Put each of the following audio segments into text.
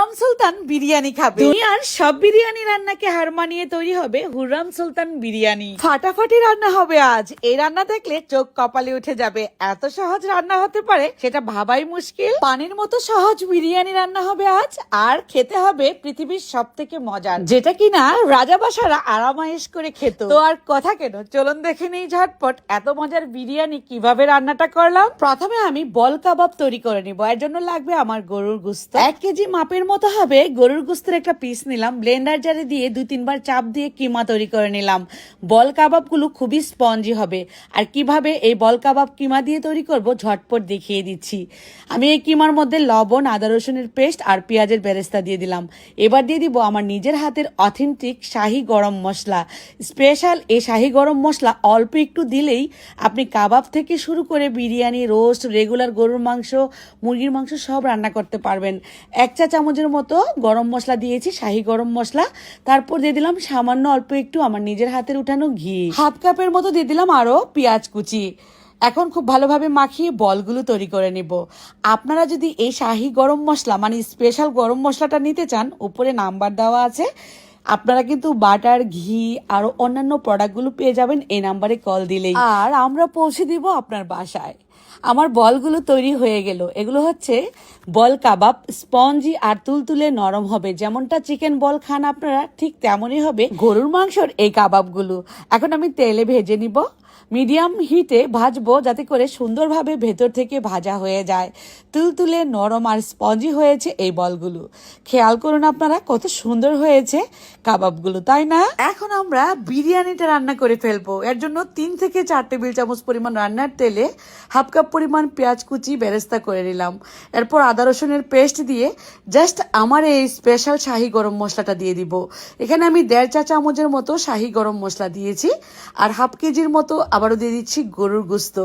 হুররাম সুলতান বিরিয়ানি খাবে। দুনিয়ার সব বিরিয়ানি রান্নাকে হার মানিয়ে তৈরি হবে হুররাম সুলতান বিরিয়ানি। ফাটাফাটি রান্না হবে আজ। এই রান্না দেখলে চোখ কপালে উঠে যাবে। এত সহজ রান্না হতে পারে সেটা ভাবাই মুশকিল। পানির মতো সহজ বিরিয়ানি রান্না হবে আজ আর খেতে হবে পৃথিবীর সব থেকে মজার। যেটা কিনা রাজাবাসারা আরামায়েশ করে খেত। তো আর কথা কেন? চলুন দেখে নেই ঝটপট এত মজার বিরিয়ানি কীভাবে রান্নাটা করলাম। প্রথমে আমি বল কাবাব তৈরি করে নিব। এর জন্য লাগবে আমার গরুর গুস্ত। এক কেজি মাপের মতো হবে, গরুর গুস্তের একটা পিস নিলাম ব্লেন্ডার জারে দিয়ে দুই তিনবার চাপ দিয়ে কিমা তৈরি করে নিলাম। বল কাবাবগুলো খুবই স্পঞ্জি হবে। আর কীভাবে এই বল কাবাব কিমা দিয়ে তৈরি করব ঝটপট দেখিয়ে দিচ্ছি। আমি এই কিমার মধ্যে লবণ, আদা রসুনের পেস্ট আর পেঁয়াজের বেরেস্তা দিয়ে দিলাম। এবার দিয়ে দিব আমার নিজের হাতের অথেন্টিক শাহি গরম মশলা। স্পেশাল এই শাহি গরম মশলা অল্প একটু দিলেই আপনি কাবাব থেকে শুরু করে বিরিয়ানি রোস্ট রেগুলার গরুর মাংস, মুরগির মাংস সব রান্না করতে পারবেন। এক চা চামচের মতো গরম মশলা দিয়েছি, শাহি গরম মশলা। তারপর দিয়ে দিলাম সামান্য অল্প একটু আমার নিজের হাতের উঠানো ঘি। হাফ কাপের মতো দিয়ে দিলাম আরও পেঁয়াজ কুচি। এখন খুব ভালোভাবে মাখিয়ে বলগুলো তৈরি করে নিব। আপনারা যদি এই শাহি গরম মশলা মানে স্পেশাল গরম মশলাটা নিতে চান, উপরে নাম্বার দেওয়া আছে। আপনারা কিন্তু বাটার, ঘি, আরও অন্যান্য প্রোডাক্টগুলো পেয়ে যাবেন এই নাম্বারে কল দিলেই। আর আমরা পৌঁছে দিব আপনার বাসায়। আমার বলগুলো তৈরি হয়ে গেল। এগুলো হচ্ছে বল কাবাব, স্পঞ্জি আর তুলতুলে নরম হবে। যেমনটা চিকেন বল খান আপনারা, ঠিক তেমনই হবে গরুর মাংসর এই কাবাবগুলো। এখন আমি তেলে ভেজে নিব। মিডিয়াম হিটে ভাজবো যাতে করে সুন্দরভাবে ভেতর থেকে ভাজা হয়ে যায়। তুলতুলে নরম আর স্পঞ্জি হয়েছে এই বলগুলো। খেয়াল করুন আপনারা, কত সুন্দর হয়েছে কাবাবগুলো, তাই না? এখন আমরা বিরিয়ানিটা রান্না করে ফেলব। এর জন্য তিন থেকে চার টেবিল চামচ পরিমাণ রান্নার তেলে হাফ কাপ পরিমাণ পেঁয়াজ কুচি বেরেস্তা করে নিলাম। এরপর আদা রসুনের পেস্ট দিয়ে জাস্ট আমার এই স্পেশাল শাহি গরম মশলাটা দিয়ে দিব। এখানে আমি দেড় চা চামচের মতো শাহি গরম মশলা দিয়েছি। আর হাফ কেজির মতো আবারও দিয়ে দিচ্ছি গরুর গোস্ত।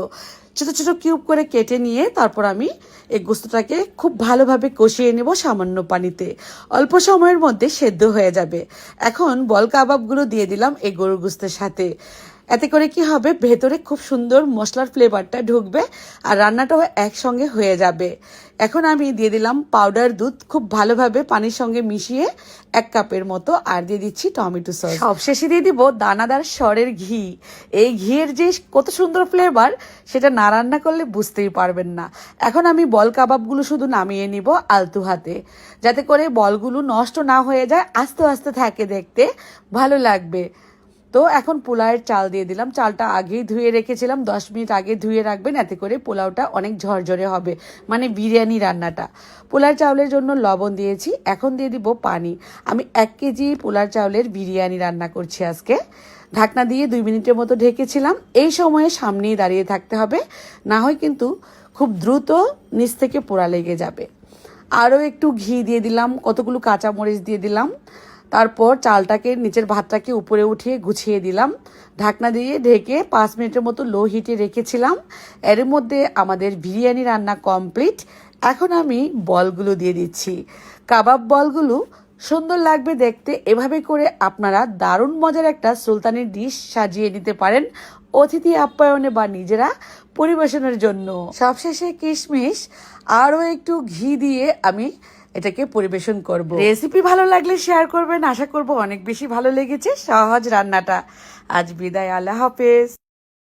ছোটো ছোটো কিউব করে কেটে নিয়ে তারপর আমি এই গোস্তটাকে খুব ভালোভাবে কষিয়ে নেব সামান্য পানিতে। অল্প সময়ের মধ্যে সেদ্ধ হয়ে যাবে। এখন বল কাবাবগুলো দিয়ে দিলাম এই গরুর গোস্তের সাথে। এতে করে কি হবে? ভেতরে খুব সুন্দর মশলার ফ্লেভারটা ঢুকবে আর রান্নাটাও একসঙ্গে হয়ে যাবে। এখন আমি দিয়ে দিলাম পাউডার দুধ খুব ভালোভাবে পানির সঙ্গে মিশিয়ে এক কাপের মতো আর দিয়ে দিচ্ছি টমেটো সস সবশেষে দিয়ে দিব দানাদার সরের ঘি। এই ঘিয়ের যে কত সুন্দর ফ্লেভার সেটা না রান্না করলে বুঝতেই পারবেন না। এখন আমি বল কাবাবগুলো শুধু নামিয়ে নিব আলতু হাতে, যাতে করে বলগুলো নষ্ট না হয়ে যায়, আস্তে আস্তে থাকে দেখতে। ভালো লাগবে। তো এখন পোলাওয়ের চাল দিয়ে দিলাম। চালটা আগেই ধুয়ে রেখেছিলাম। দশ মিনিট আগে ধুয়ে রাখবেন, এতে করে পোলাওটা অনেক ঝরঝরে হবে মানে বিরিয়ানি রান্নাটা। পোলার চাউলের জন্য লবণ দিয়েছি, এখন দিয়ে দিব পানি। আমি এক কেজি পোলার চাউলের বিরিয়ানি রান্না করছি আজকে। ঢাকনা দিয়ে দুই মিনিটের মতো ঢেকেছিলাম। এই সময়ে সামনেই দাঁড়িয়ে থাকতে হবে, না হয় কিন্তু খুব দ্রুত নিচ থেকে পোড়া লেগে যাবে। আরও একটু ঘি দিয়ে দিলাম, কতগুলো কাঁচামরিচ দিয়ে দিলাম। তারপর চালটাকে, নিচের ভাতটাকে উপরে উঠিয়ে গুছিয়ে দিলাম। ঢাকনা দিয়ে ঢেকে পাঁচ মিনিটের মতো লো হিটে রেখেছিলাম। এর মধ্যে আমাদের বিরিয়ানি রান্না কমপ্লিট। এখন আমি বলগুলো দিয়ে দিচ্ছি। কাবাব বলগুলো সুন্দর লাগবে দেখতে। এভাবে করে আপনারা দারুণ মজার একটা সুলতানের ডিশ সাজিয়ে নিতে পারেন অতিথি আপ্যায়নে বা নিজেরা পরিবেশনের জন্য। সবশেষে কিশমিশ, আরও একটু ঘি দিয়ে আমি এটাকে পরিবেশন করব। রেসিপি ভালো লাগলে শেয়ার করবেন। আশা করব অনেক বেশি ভালো লেগেছে। সহজ রান্নাটা। আজ বিদায়। আল্লাহ হাফেজ।